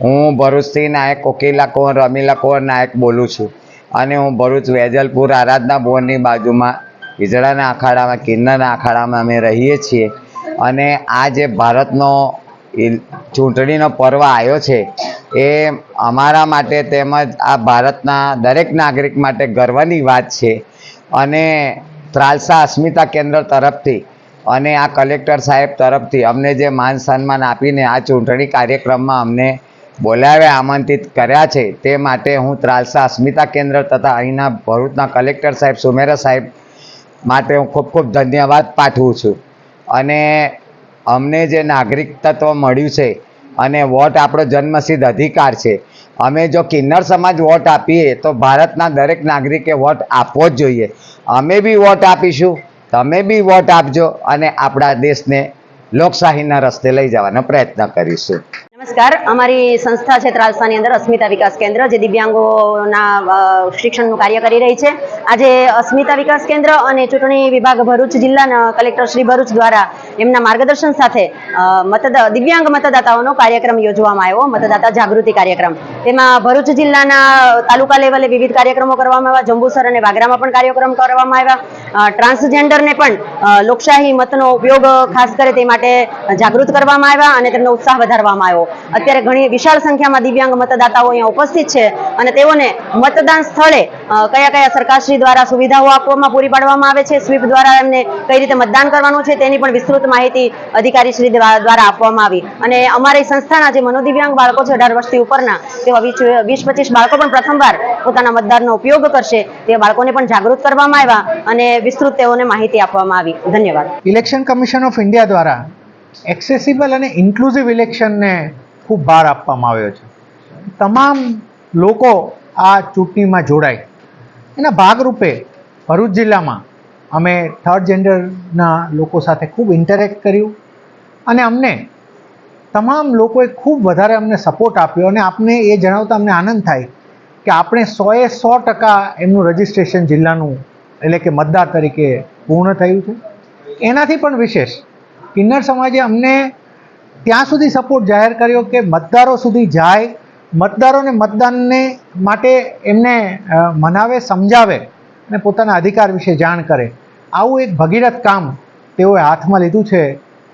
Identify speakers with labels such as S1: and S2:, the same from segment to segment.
S1: હું ભરૂચથી નાયક કોકિલા કુંવર, રમીલા કુંવર નાયક બોલું છું. અને હું ભરૂચ વેજલપુર આરાધના ભવનની બાજુમાં હિજડાના અખાડામાં કિન્નરના અખાડામાં અમે રહીએ છીએ. અને આ જે ભારતનો ચૂંટણીનો પર્વ આવ્યો છે, એ અમારા માટે તેમજ આ ભારતના દરેક નાગરિક માટે ગર્વની વાત છે. અને ત્રાલસા અસ્મિતા કેન્દ્ર તરફથી અને આ કલેક્ટર સાહેબ તરફથી અમને જે માન સન્માન આપીને આ ચૂંટણી કાર્યક્રમમાં અમને બોલાવ્યા આમંત્રિત કર્યા છે. તે માટે હું ત્રાલસા અસ્મિતા કેન્દ્ર તથા અહીંના ભરૂચના કલેક્ટર સાહેબ સુમેરા સાહેબ માટે હું ખૂબ ખૂબ ધન્યવાદ પાઠવું છું. અને અમને જે નાગરિક તત્વ મળ્યું છે અને વોટ આપણો જન્મસિદ્ધ અધિકાર છે, અમે જો કિન્નર સમાજ વોટ આપીએ તો ભારતના દરેક નાગરિકે વોટ આપવો જ જોઈએ. અમે બી વોટ આપીશું, તમે બી વોટ આપજો અને આપણા દેશને લોકશાહીના રસ્તે લઈ જવાનો પ્રયત્ન કરીશું.
S2: નમસ્કાર. અમારી સંસ્થા છે ત્રાલસાની અંદર અસ્મિતા વિકાસ કેન્દ્ર, જે દિવ્યાંગોના શિક્ષણનું કાર્ય કરી રહી છે. આજે અસ્મિતા વિકાસ કેન્દ્ર અને ચૂંટણી વિભાગ ભરૂચ જિલ્લાના કલેક્ટર શ્રી ભરૂચ દ્વારા એમના માર્ગદર્શન સાથે મતદા, દિવ્યાંગ મતદાતાઓનો કાર્યક્રમ યોજવામાં આવ્યો. મતદાતા જાગૃતિ કાર્યક્રમ. તેમાં ભરૂચ જિલ્લાના તાલુકા લેવલે વિવિધ કાર્યક્રમો કરવામાં આવ્યા. જંબુસર અને વાગરામાં પણ કાર્યક્રમ કરવામાં આવ્યા. ટ્રાન્સજેન્ડરને પણ લોકશાહી મતનો ઉપયોગ ખાસ કરે તે માટે જાગૃત કરવામાં આવ્યા અને તેમનો ઉત્સાહ વધારવામાં આવ્યો. અત્યારે ઘણી વિશાળ સંખ્યામાં દિવ્યાંગ મતદાતાઓ અહીંયા ઉપસ્થિત છે અને તેઓને મતદાન સ્થળે કયા કયા સરકારશ્રી દ્વારા સુવિધાઓ આપવામાં પૂરી પાડવામાં આવે છે, સ્વીપ દ્વારા એમને કઈ રીતે મતદાન કરવાનું છે તેની પણ વિસ્તૃત માહિતી અધિકારીશ્રી શ્રી દ્વારા આપવામાં આવી. અને અમારી સંસ્થાના જે મનોદિવ્યાંગ બાળકો છે, અઢાર વર્ષથી ઉપરના તેવા વીસ પચીસ બાળકો પણ પ્રથમવાર પોતાના મતદારનો ઉપયોગ કરશે. તે બાળકોને પણ જાગૃત કરવામાં આવ્યા અને વિસ્તૃત તેઓને માહિતી આપવામાં આવી. ધન્યવાદ.
S3: ઇલેક્શન કમિશન ઓફ ઇન્ડિયા દ્વારા એક્સેસિબલ અને ઇન્ક્લુઝિવ ઇલેક્શનને ખૂબ ભાર આપવામાં આવ્યો છે. તમામ લોકો આ ચૂંટણીમાં જોડાય. એના ભાગરૂપે ભરૂચ જિલ્લામાં અમે થર્ડ જેન્ડરના લોકો સાથે ખૂબ ઇન્ટરેક્ટ કર્યું અને અમને તમામ લોકોએ ખૂબ વધારે અમને સપોર્ટ આપ્યો અને આપને એ જણાવતા અમને આનંદ થાય કે આપણે સોએ સો ટકા એમનું રજિસ્ટ્રેશન જિલ્લાનું એટલે કે મતદાર તરીકે પૂર્ણ થયું છે. એનાથી પણ વિશેષ, કિન્નર સમાજે અમને ત્યાં સુધી સપોર્ટ જાહેર કર્યો કે મતદારો સુધી જાય, મતદારોને મતદાનને માટે એમને મનાવે, સમજાવે અને પોતાના અધિકાર વિશે જાણ કરે. આવું એક ભગીરથ કામ તેઓએ હાથમાં લીધું છે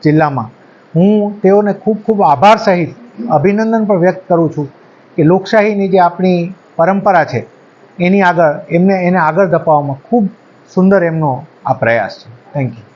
S3: જિલ્લામાં. હું તેઓને ખૂબ ખૂબ આભાર સહિત અભિનંદન પણ વ્યક્ત કરું છું કે લોકશાહીની જે આપણી પરંપરા છે એની આગળ એમને એને આગળ ધપાવવામાં ખૂબ સુંદર એમનો આ પ્રયાસ છે. Thank you